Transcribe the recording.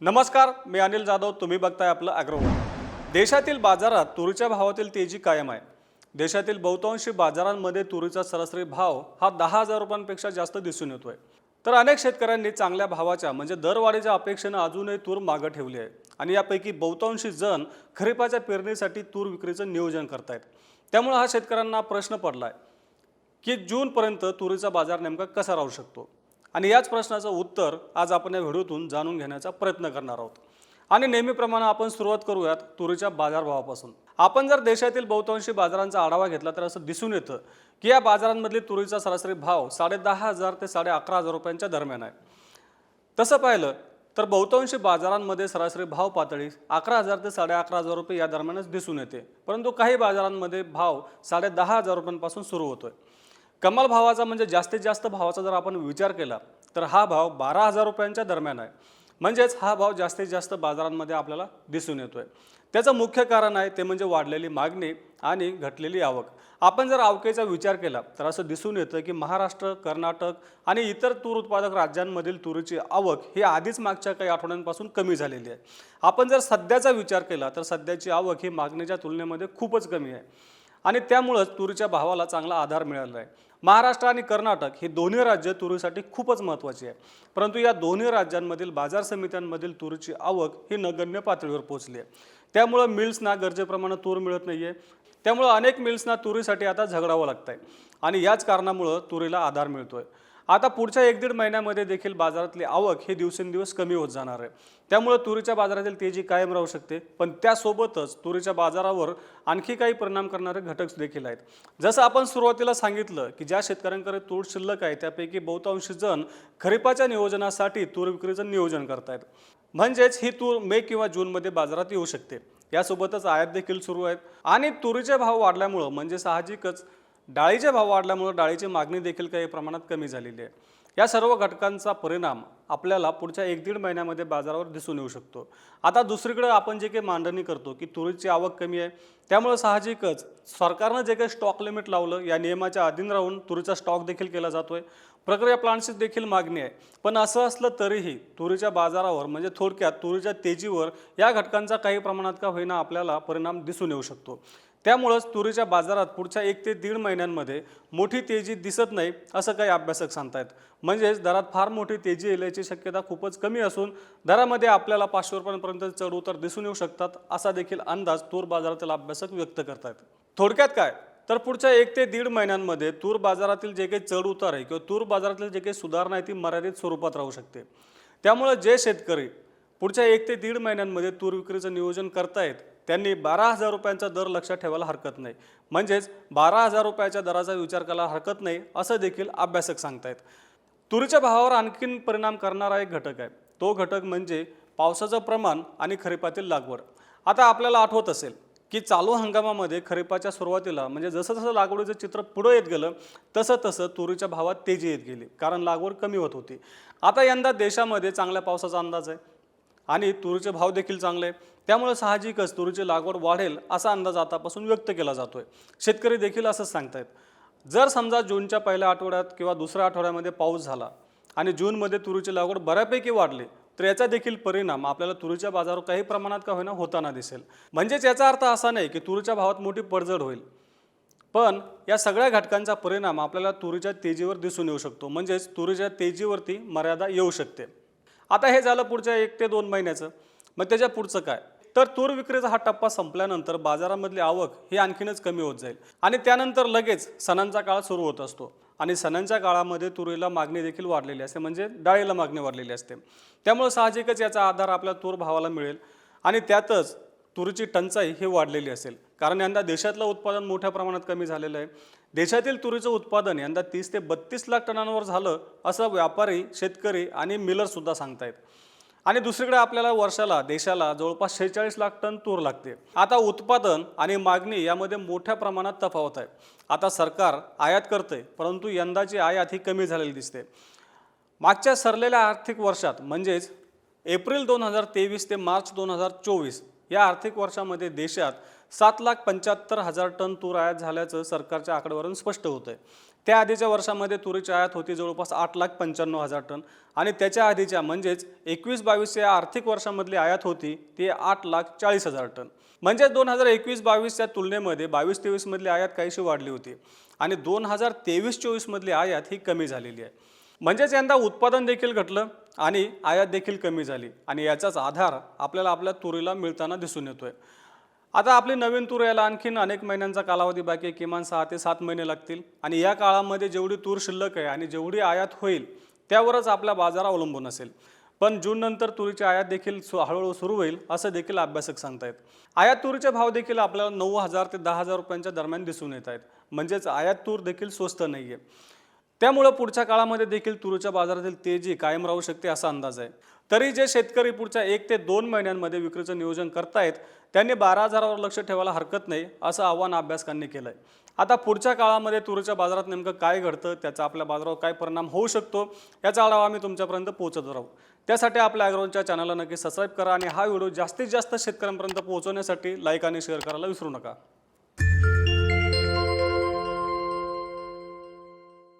नमस्कार मी अनिल जाधव तुम्ही बघताय आपलं अॅग्रोवन देशातील बाजारात तुरीच्या भावातील तेजी कायम आहे. देशातील बहुतांशी बाजारांमध्ये तुरीचा सरासरी भाव हा दहा हजार रुपयांपेक्षा जास्त दिसून येतोय. तर अनेक शेतकऱ्यांनी चांगल्या भावाच्या म्हणजे दरवाढीच्या अपेक्षेनं अजूनही तूर मागं ठेवली आहे. आणि यापैकी बहुतांशी जण खरीपाच्या पेरणीसाठी तूर विक्रीचं नियोजन करतायत. त्यामुळे हा शेतकऱ्यांना प्रश्न पडला आहे की जूनपर्यंत तुरीचा बाजार नेमका कसा राहू शकतो? आणि याच प्रश्नाचं उत्तर आज आपण या व्हिडिओतून जाणून घेण्याचा प्रयत्न करणार आहोत. आणि नेहमीप्रमाणे आपण सुरुवात करूयात तुरीच्या बाजारभावापासून. आपण जर देशातील बहुतांशी बाजारांचा आढावा घेतला तर असं दिसून येतं की या बाजारांमधली तुरीचा सरासरी भाव साडे दहा हजार ते साडे अकरा हजार रुपयांच्या दरम्यान आहे. तसं पाहिलं तर बहुतांशी बाजारांमध्ये सरासरी भाव पातळी अकरा हजार ते साडे अकरा हजार रुपये या दरम्यानच दिसून येते. परंतु काही बाजारांमध्ये भाव साडे दहा हजार रुपयांपासून सुरू होतोय. कमाल भावाचा म्हणजे जास्तीत जास्त भावाचा जर आपण विचार केला तर हा भाव बारा हजार रुपयांच्या दरम्यान आहे. म्हणजेच हा भाव जास्तीत जास्त बाजारांमध्ये आपल्याला दिसून येतोय. त्याचं मुख्य कारण आहे ते म्हणजे वाढलेली मागणी आणि घटलेली आवक. आपण जर आवकेचा विचार केला तर असं दिसून येतं की महाराष्ट्र कर्नाटक आणि इतर तूर उत्पादक राज्यांमधील तुरीची आवक ही आधीच मागच्या काही आठवड्यांपासून कमी झालेली आहे. आपण जर सध्याचा विचार केला तर सध्याची आवक ही मागणीच्या तुलनेमध्ये खूपच कमी आहे. आणि त्यामुळंच तुरीच्या भावाला चांगला आधार मिळाला आहे. महाराष्ट्र आणि कर्नाटक हे दोन्ही राज्य तुरीसाठी खूपच महत्त्वाची आहे. परंतु या दोन्ही राज्यांमधील बाजार समित्यांमधील तुरीची आवक ही नगण्य पातळीवर पोहोचली आहे. त्यामुळं मिल्सना गरजेप्रमाणे तूर मिळत नाही आहे त्यामुळं अनेक मिल्सना तुरीसाठी आता झगडावं लागतं आहे आणि याच कारणामुळं तुरीला आधार मिळतोय. आता पुढच्या एक दीड महिन्यामध्ये देखील बाजारातली आवक हे दिवसेंदिवस कमी होत जाणार आहे. त्यामुळे तुरीच्या बाजारातील तेजी कायम राहू शकते पण त्यासोबतच तुरीच्या बाजारावर आणखी काही परिणाम करणारे घटक देखील आहेत. जसं आपण सुरुवातीला सांगितलं की ज्या शेतकऱ्यांकडे तूर शिल्लक आहे त्यापैकी बहुतांशी जण खरीपाच्या नियोजनासाठी तूर विक्रीचं नियोजन करतायत. म्हणजेच ही तूर मे किंवा जूनमध्ये बाजारात येऊ शकते. यासोबतच आयात देखील सुरू आहेत. आणि तुरीचे भाव वाढल्यामुळं म्हणजे साहजिकच डाळीचे भाव वाढल्यामुळं डाळीची मागणी देखील काही प्रमाणात कमी झालेली आहे. या सर्व घटकांचा परिणाम आपल्याला पुढच्या एक दीड महिन्यामध्ये बाजारावर दिसून येऊ शकतो. आता दुसरीकडे आपण जे काही मांडणी करतो की तुरीची आवक कमी आहे त्यामुळे साहजिकच सरकारनं जे काही स्टॉक लिमिट लावलं या नियमाच्या अधीन राहून तुरीचा स्टॉक देखील केला जातोय. प्रक्रिया प्लांट्सची देखील मागणी आहे. पण असं असलं तरीही तुरीच्या बाजारावर म्हणजे थोडक्यात तुरीच्या तेजीवर या घटकांचा काही प्रमाणात का होईना आपल्याला परिणाम दिसून येऊ शकतो. त्यामुळंच तुरीच्या बाजारात पुढच्या एक ते दीड महिन्यांमध्ये मोठी तेजी दिसत नाही असं काही अभ्यासक सांगतायत. म्हणजेच दरात फार मोठी तेजी येण्याची शक्यता खूपच कमी असून दरामध्ये आपल्याला पाचशे रुपयांपर्यंत चढ उतर दिसून येऊ शकतात असा देखील अंदाज तूर बाजारातील अभ्यासक व्यक्त करतायत. थोडक्यात काय? तर पुढच्या एक ते दीड महिन्यांमध्ये तूर बाजारातील जे काही चढ उतार आहे किंवा तूर बाजारातील जे काही सुधारणा आहे ती मर्यादित स्वरूपात राहू शकते. त्यामुळं जे शेतकरी पुढच्या एक ते दीड महिन्यांमध्ये तूर विक्रीचं नियोजन करतायत त्यांनी बारा हजार रुपयांचा दर लक्षात ठेवायला हरकत नाही. म्हणजेच बारा हजार रुपयाच्या दराचा विचार करायला हरकत नाही असं देखील अभ्यासक सांगतायत. तुरीच्या भावावर आणखीन परिणाम करणारा एक घटक आहे. तो घटक म्हणजे पावसाचं प्रमाण आणि खरीपातील लागवड. आता आपल्याला आठवत असेल की चालू हंगामामध्ये खरीपाच्या सुरुवातीला म्हणजे जसं जसं लागवडीचं चित्र पुढं येत गेलं तसं तसं तुरीच्या भावात तेजी येत गेली. कारण लागवड कमी होत होती. आता यंदा देशामध्ये चांगल्या पावसाचा अंदाज आहे. आणि तुरीचे भाव देखील चांगले त्यामुळे साहजिकच तुरीची लागवड वाढेल असा अंदाज आतापासून व्यक्त केला जातोय. शेतकरी देखील असंच सांगतायत. जर समजा जूनच्या पहिल्या आठवड्यात किंवा दुसऱ्या आठवड्यामध्ये पाऊस झाला आणि जूनमध्ये तुरीची लागवड बऱ्यापैकी वाढली तर याचा देखील परिणाम आपल्याला तुरीच्या बाजारावर काही प्रमाणात का होईना होताना दिसेल. म्हणजेच याचा अर्थ असा नाही की तुरीच्या भावात मोठी पडझड होईल. पण या सगळ्या घटकांचा परिणाम आपल्याला तुरीच्या तेजीवर दिसून येऊ शकतो. म्हणजेच तुरीच्या तेजीवरती मर्यादा येऊ शकते. आता हे झालं पुढच्या एक ते दोन महिन्याचं. मग त्याच्या पुढचं काय? तर तूर विक्रीचा हा टप्पा संपल्यानंतर बाजारामधली आवक ही आणखीनच कमी होत जाईल. आणि त्यानंतर लगेच सणांचा काळ सुरू होत असतो. आणि सणांच्या काळामध्ये तुरीला मागणी देखील वाढलेली असते. म्हणजे डाळीला मागणी वाढलेली असते. त्यामुळे साहजिकच याचा आधार आपल्या तूर भावाला मिळेल. आणि त्यातच तुरीची टंचाई ही वाढलेली असेल. कारण यंदा देशातलं उत्पादन मोठ्या प्रमाणात कमी झालेलं आहे. देशातील तुरीचं उत्पादन यंदा तीस ते बत्तीस लाख टनांवर झालं असं व्यापारी शेतकरी आणि मिलरसुद्धा सांगतायत. आणि दुसरीकडे आपल्याला वर्षाला देशाला जवळपास शेहेचाळीस लाख टन तूर लागते. आता उत्पादन आणि मागणी यामध्ये मोठ्या प्रमाणात तफावत आहे. आता सरकार आयात करते परंतु यंदाची आयात ही कमी झालेली दिसते. मागच्या सरलेल्या आर्थिक वर्षात म्हणजेच एप्रिल दोन हजार तेवीस ते मार्च दोन हजार चोवीस या आर्थिक वर्षामध्ये देशात सात लाख पंच्याहत्तर हजार टन तूर आयात झाल्याचं सरकारच्या आकडेवारून स्पष्ट होतं आहे त्या आधीच्या वर्षामध्ये तुरीची आयात होती जवळपास आठ लाख पंच्याण्णव हजार टन आणि त्याच्या आधीच्या म्हणजेच एकवीस बावीस या आर्थिक वर्षामधली आयात होती ती आठ लाख चाळीस हजार टन. म्हणजे दोन हजार एकवीस बावीसच्या तुलनेमध्ये बावीस तेवीसमधली आयात काहीशी वाढली होती आणि दोन हजार तेवीस चोवीसमधली आयात ही कमी झालेली आहे. म्हणजेच यंदा उत्पादन देखील घटलं आणि आयात देखील कमी झाली. आणि याचाच आधार आपल्याला आपल्या तुरीला मिळताना दिसून येतोय. आता आपली नवीन तूर यायला आणखीन अनेक महिन्यांचा कालावधी बाकी आहे. किमान सहा ते सात महिने लागतील. आणि या काळामध्ये जेवढी तूर शिल्लक आहे आणि जेवढी आयात होईल त्यावरच आपला बाजार अवलंबून असेल. पण जून नंतर तुरीची आयात देखील सु हळूहळू सुरू होईल असं देखील अभ्यासक सांगतायत. आयात तुरीचे भाव देखील आपल्याला नऊ हजार ते दहा हजार रुपयांच्या दरम्यान दिसून येत आहेत. म्हणजेच आयात तूर देखील स्वस्त नाही आहे त्यामुळं पुढच्या काळामध्ये देखील तुरीच्या बाजारातील तेजी कायम राहू शकते असा अंदाज आहे. तरी जे शेतकरी पुढच्या एक ते दोन महिन्यांमध्ये विक्रीचं नियोजन करतायत त्यांनी बारा हजारावर लक्ष ठेवायला हरकत नाही असं आव्हान अभ्यासकांनी केलं आहे आता पुढच्या काळामध्ये तुरीच्या बाजारात नेमकं काय घडतं त्याचा आपल्या बाजारावर काय परिणाम होऊ शकतो याचा आढावा आम्ही तुमच्यापर्यंत पोहोचत राहू. त्यासाठी आपल्या ॲग्रोनच्या चॅनलला नक्की सबस्क्राईब करा आणि हा व्हिडिओ जास्तीत जास्त शेतकऱ्यांपर्यंत पोहोचवण्यासाठी लाईक आणि शेअर करायला विसरू नका.